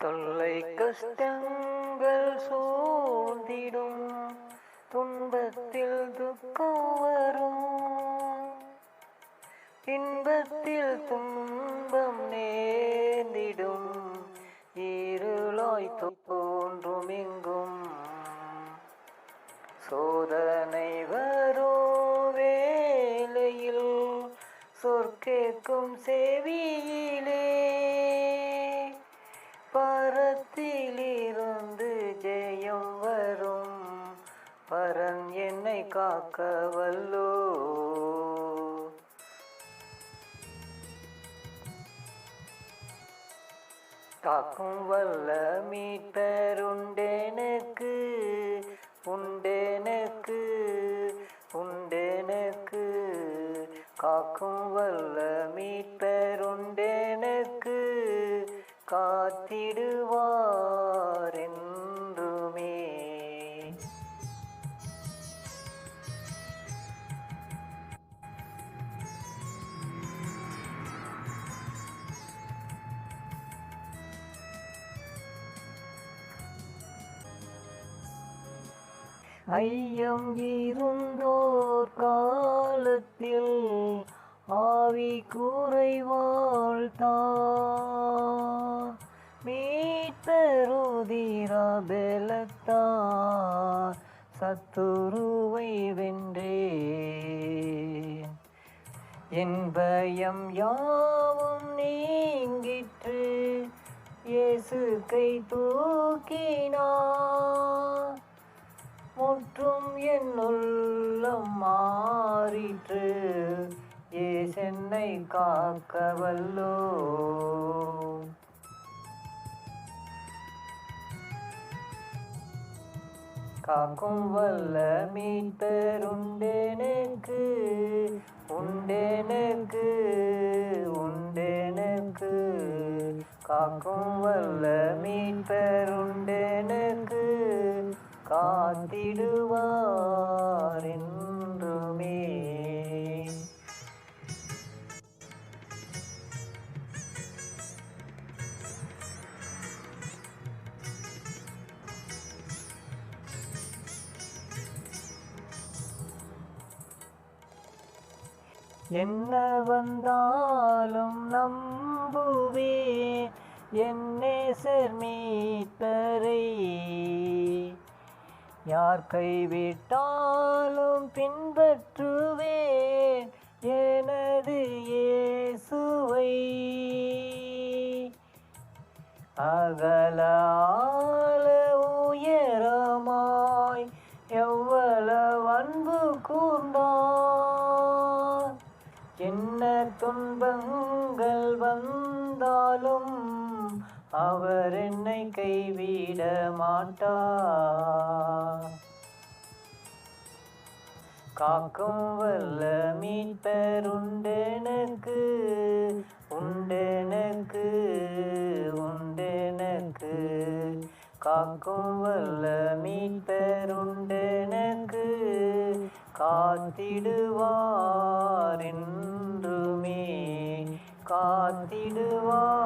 தொல்லை கஷ்டங்கள் சூழ்ந்திடும் துன்பத்தில் இன்பத்தில் துன்பம் நேர்ந்திடும். இருளாய் தோன்றும் எங்கும் சோதனை வரோ வேலையில் சொற்கேற்கும் செவியிலே. பரத்திலிருந்து ஜெயம் வரும். பரன் என்னை காக்க வல்லோ. காக்கும் வல்ல மீட்டருண்டேனுக்கு உண்டேனுக்கு உண்டேனுக்கு காக்கும் வல்ல மீட்டருண்டேனுக்கு காத்திடுவார். ஐயம் இருந்தோர் காலத்தில் ஆவி குறைவாழ்த்தான் மீட்டருதிரா பெலத்தார். சத்துருவை வென்றே என் பயம் யாவும் நீங்கிற்று. இயேசு கை தூக்கினார் முற்றும் என் உள்ளம் மாறிற்று ஏசென்னை காக்க வல்லோ. காக்கும் வல்ல மீட்டருண்டேனுக்கு உண்டேனுக்கு உண்டேனுக்கு உண்டேனுக்கு. காக்கும் வல்ல மீட்டருண்டேனுக்கு காத்திடுவார் என்றுமே என்ன வந்தாலும் நம்புவேன் என்னே மீட்டரை யார் கைவிட்டாலும் பின்பற்றுவேன் எனது இயேசுவை. அகலால உயரமாய் எவ்வளவு அன்பு கூர்ந்தான். என்ன துன்பங்கள் வந்தாலும் அவர் என்னை கைவிட மாட்டார். காக்கும் வல்ல மீட்பர் உண்டெனக்கு உண்டெனக்கு காக்கும் வல்ல மீட்பருண்டெனக்கு காத்திடுவார் என்றுமே. காத்திடுவார்